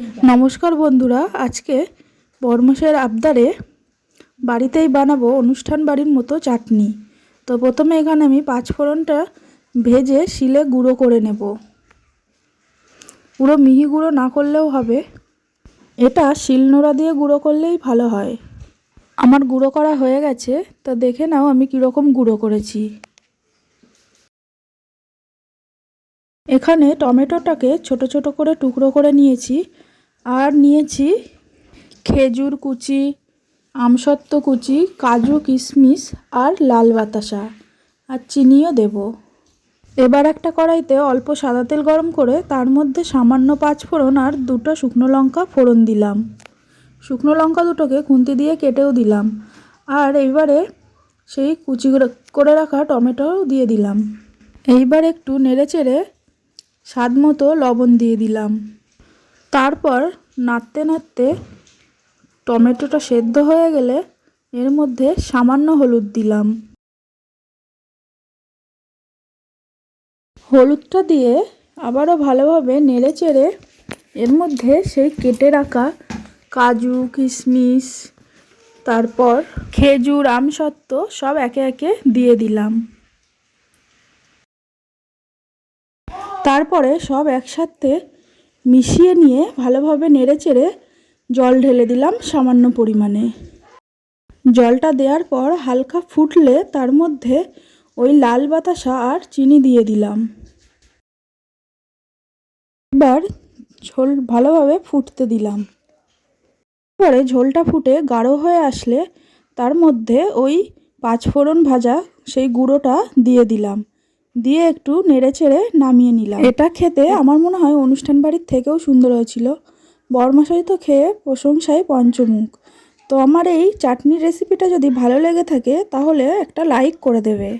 নমস্কার বন্ধুরা, আজকে বরমাসের আবদারে বাড়িতেই বানাবো অনুষ্ঠান বাড়ির মতো চাটনি। তো প্রথমে এখানে আমি পাঁচ ফোড়নটা ভেজে শিলে গুঁড়ো করে নেব। পুরো মিহি গুঁড়ো না করলেও হবে। এটা শিলনোড়া দিয়ে গুঁড়ো করলেই ভালো হয়। আমার গুঁড়ো করা হয়ে গেছে, তা দেখে নাও আমি কীরকম গুঁড়ো করেছি। এখানে টমেটোটাকে ছোট ছোট করে টুকরো করে নিয়েছি। আর নিয়েছি খেজুর কুচি, আমসত্ত্ব কুচি, কাজু কিশমিশ আর লাল বাতাসা আর চিনিও দেব। এবার একটা কড়াইতে অল্প সাদা তেল গরম করে তার মধ্যে সামান্য পাঁচ ফোড়ন আর দুটো শুকনো লঙ্কা ফোড়ন দিলাম। শুকনো লঙ্কা দুটোকে খুন্তি দিয়ে কেটেও দিলাম আর এইবারে সেই কুচি করে রাখা টমেটোও দিয়ে দিলাম। এইবার একটু নেড়ে চেড়ে স্বাদ মতো লবণ দিয়ে দিলাম। তারপর নাড়তে নাড়তে টমেটোটা সেদ্ধ হয়ে গেলে এর মধ্যে সামান্য হলুদ দিলাম। হলুদটা দিয়ে আবারও ভালোভাবে নেড়ে চেড়ে এর মধ্যে সেই কেটে রাখা কাজু, কিশমিশ, তারপর খেজুর, আমসত্ত্ব সব একে একে দিয়ে দিলাম। তারপরে সব একসাথে মিশিয়ে নিয়ে ভালোভাবে নেড়ে চেড়ে জল ঢেলে দিলাম সামান্য পরিমাণে। জলটা দেওয়ার পর হালকা ফুটলে তার মধ্যে ওই লাল বাতাসা আর চিনি দিয়ে দিলাম। এবার ঝোল ভালোভাবে ফুটতে দিলাম। পরে ঝোলটা ফুটে গাঢ় হয়ে আসলে তার মধ্যে ওই পাঁচফোড়ন ভাজা সেই গুঁড়োটা দিয়ে দিলাম। দিয়ে একটু নেড়ে ছেড়ে নামিয়ে নিলাম। এটা খেতে আমার মনে হয় অনুষ্ঠান বাড়ির থেকেও সুন্দর হয়েছিল। বরমাশাই তো খেয়ে প্রশংসায় পঞ্চমুখ। তো আমার এই চাটনির রেসিপিটা যদি ভালো লেগে থাকে তাহলে একটা লাইক করে দেবে।